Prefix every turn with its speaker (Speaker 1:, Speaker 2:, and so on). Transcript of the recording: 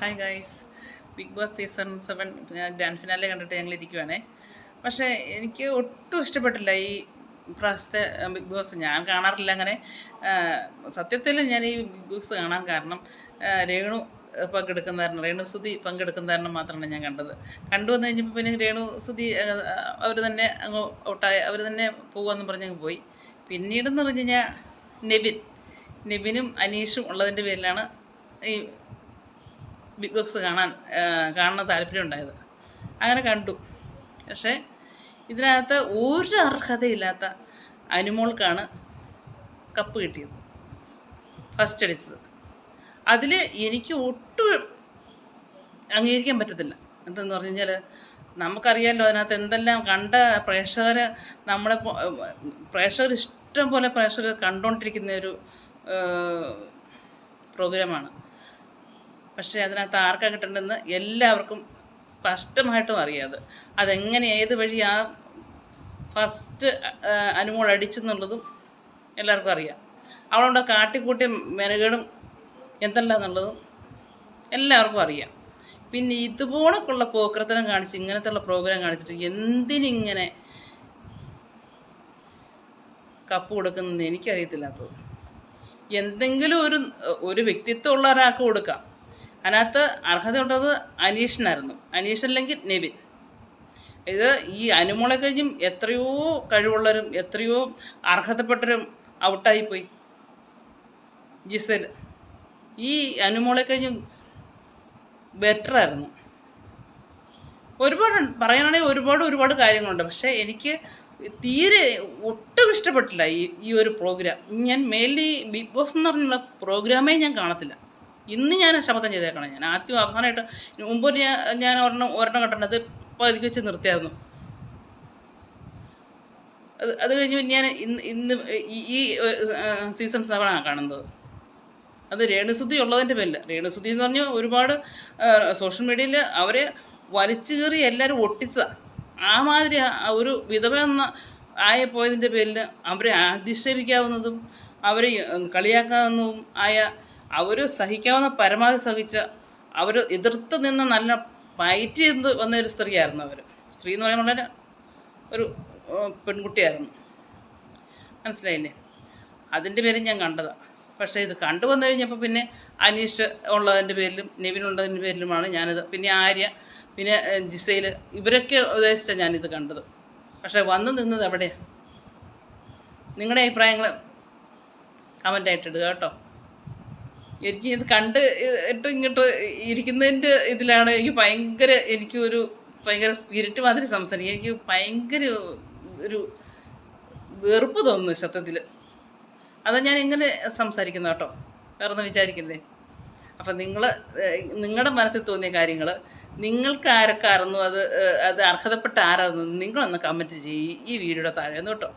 Speaker 1: Hi guys big boss season seven grand finale കണ്ടിട്ട് ഞങ്ങൾ ഇരിക്കുവാണേ. പക്ഷേ എനിക്ക് ഒട്ടും ഇഷ്ടപ്പെട്ടില്ല ഈ പ്രാവശ്യത്തെ ബിഗ് ബോസ് ഞാൻ കാണാറില്ല അങ്ങനെ. സത്യത്തിൽ ഞാൻ ഈ ബിഗ് ബോസ് കാണാൻ കാരണം രേണു പങ്കെടുക്കുന്നതായിരുന്നു രേണു സുധി പങ്കെടുക്കുന്നതായിരുന്നു മാത്രമാണ് ഞാൻ കണ്ടത്. കണ്ടു വന്നു കഴിഞ്ഞപ്പോൾ പിന്നെ രേണു സുധി അവർ തന്നെ അങ്ങ് ഔട്ടായ അവർ തന്നെ പോകുമെന്ന് പറഞ്ഞങ്ങ് പോയി. പിന്നീടെന്ന് പറഞ്ഞു കഴിഞ്ഞാൽ നെബിൻ നെബിനും അനീഷും ഉള്ളതിന്റെ പേരിലാണ് ഈ ബിഗ് ബോസ് കാണാൻ കാണുന്ന താല്പര്യം ഉണ്ടായത്. അങ്ങനെ കണ്ടു. പക്ഷേ ഇതിനകത്ത് ഒരു അർഹതയില്ലാത്ത അനുമോൾക്കാണ് കപ്പ് കിട്ടിയത്. ഫസ്റ്റ് അടിച്ചത്. അതിൽ എനിക്ക് ഒട്ടും അംഗീകരിക്കാൻ പറ്റത്തില്ല. എന്തെന്ന് പറഞ്ഞു കഴിഞ്ഞാൽ നമുക്കറിയാമല്ലോ അതിനകത്ത് എന്തെല്ലാം കണ്ട പ്രേക്ഷകർ നമ്മളെ പ്രേക്ഷകർ ഇഷ്ടം പോലെ പ്രേക്ഷകർ കണ്ടുകൊണ്ടിരിക്കുന്ന ഒരു പ്രോഗ്രാമാണ്. പക്ഷേ അതിനകത്ത് ആർക്കാ കിട്ടേണ്ടതെന്ന് എല്ലാവർക്കും സ്പഷ്ടമായിട്ടും അറിയാതെ അതെങ്ങനെ ഏത് വഴി ആ ഫസ്റ്റ് അനുമോൾ അടിച്ചെന്നുള്ളതും എല്ലാവർക്കും അറിയാം. അവളുടെ കാട്ടിക്കൂട്ടിയ മെനകേടും എന്തല്ല എന്നുള്ളതും എല്ലാവർക്കും അറിയാം. പിന്നെ ഇതുപോലൊക്കെയുള്ള പോക്രത്തനം കാണിച്ച് ഇങ്ങനത്തെ പ്രോഗ്രാം കാണിച്ചിട്ട് എന്തിനിങ്ങനെ കപ്പ് കൊടുക്കുന്നതെന്ന് എനിക്കറിയത്തില്ലാത്തത്. എന്തെങ്കിലും ഒരു ഒരു വ്യക്തിത്വം ഉള്ള ഒരാൾക്ക് കൊടുക്കാം. അതിനകത്ത് അർഹതയുള്ളത് അനീഷിനായിരുന്നു. അനീഷ് അല്ലെങ്കിൽ നെവിൻ. ഇത് ഈ അനുമോളെ കഴിഞ്ഞും എത്രയോ കഴിവുള്ളവരും എത്രയോ അർഹതപ്പെട്ടവരും ഔട്ടായി പോയി ജിസൽ. ഈ അനുമോളെ കഴിഞ്ഞും ബെറ്ററായിരുന്നു ഒരുപാട് പറയാനാണെങ്കിൽ ഒരുപാട് ഒരുപാട് കാര്യങ്ങളുണ്ട്. പക്ഷേ എനിക്ക് തീരെ ഒട്ടും ഇഷ്ടപ്പെട്ടില്ല ഈ ഈ ഒരു പ്രോഗ്രാം ഞാൻ മെയിൻലി ബിഗ് ബോസ് എന്ന് പറഞ്ഞുള്ള പ്രോഗ്രാമേ ഞാൻ കാണത്തില്ല. ഇന്ന് ഞാൻ ശപഥം ചെയ്തേക്കണം. ഞാൻ ആദ്യം അവസാനമായിട്ട് മുമ്പ് ഞാൻ ഞാൻ ഒരെണ്ണം ഒരെണ്ണം കണ്ടത് അതിൽ വെച്ച് നിർത്തിയായിരുന്നു. അത് അത് കഴിഞ്ഞ് ഞാൻ ഇന്ന് ഇന്ന് ഈ- സീസൺ സെവനാണ് കാണുന്നത്. അത് രേണുസുതി ഉള്ളതിന്റെ പേരില്ല രേണുസുതി എന്ന് പറഞ്ഞാൽ ഒരുപാട് സോഷ്യൽ മീഡിയയിൽ അവരെ വലിച്ചു കയറി എല്ലാവരും ഒട്ടിച്ചതാണ് ആ മാതിരി ഒരു വിധവ എന്ന ആയി പോയതിന്റെ പേരിൽ അവരെ അധിക്ഷേപിക്കാവുന്നതും അവരെ കളിയാക്കാവുന്നതും ആയ അവർ സഹിക്കാവുന്ന പരമാവധി സഹിച്ച അവർ എതിർത്ത് നിന്ന് നല്ല ഫൈറ്റ് ചെയ്ത് വന്ന ഒരു സ്ത്രീയായിരുന്നു അവർ സ്ത്രീ എന്ന് പറയുമ്പോൾ വളരെ ഒരു പെൺകുട്ടിയായിരുന്നു. മനസ്സിലായില്ലേ? അതിന്റെ പേരും ഞാൻ കണ്ടതാണ് പക്ഷേ ഇത് കണ്ടു വന്നു കഴിഞ്ഞപ്പോൾ പിന്നെ അനീഷ് ഉള്ളതിന്റെ പേരിലും നിവിൻ ഉള്ളതിന്റെ പേരിലുമാണ് ഞാനിത്. പിന്നെ ആര്യ പിന്നെ ജിസയിൽ ഇവരൊക്കെ ഉദ്ദേശിച്ചാണ് ഞാനിത് കണ്ടത്. പക്ഷേ വന്ന് നിന്നത് എവിടെയാണ് നിങ്ങളുടെ അഭിപ്രായങ്ങൾ കമന്റായിട്ട് ഇടുക കേട്ടോ. എനിക്ക് ഇത് കണ്ട് ഇട്ട് ഇങ്ങോട്ട് ഇരിക്കുന്നതിന്റെ ഇതിലാണ് എനിക്ക് ഭയങ്കര എനിക്കൊരു ഭയങ്കര സ്പിരിറ്റ് മാതിരി സംസാരിക്കും. എനിക്ക് ഭയങ്കര ഒരു വെറുപ്പ് തോന്നുന്നു ശബ്ദത്തിൽ അതാ ഞാൻ എങ്ങനെ സംസാരിക്കുന്ന കേട്ടോ. വേറെ ഒന്നും വിചാരിക്കില്ലേ? അപ്പം നിങ്ങൾ നിങ്ങളുടെ മനസ്സിൽ തോന്നിയ കാര്യങ്ങൾ നിങ്ങൾക്ക് ആരൊക്കെ അറിഞ്ഞു? അത് അത് അർഹതപ്പെട്ട ആരായിരുന്നു നിങ്ങളൊന്ന് കമന്റ് ചെയ്യ് ഈ വീഡിയോയുടെ താഴെ കേട്ടോ.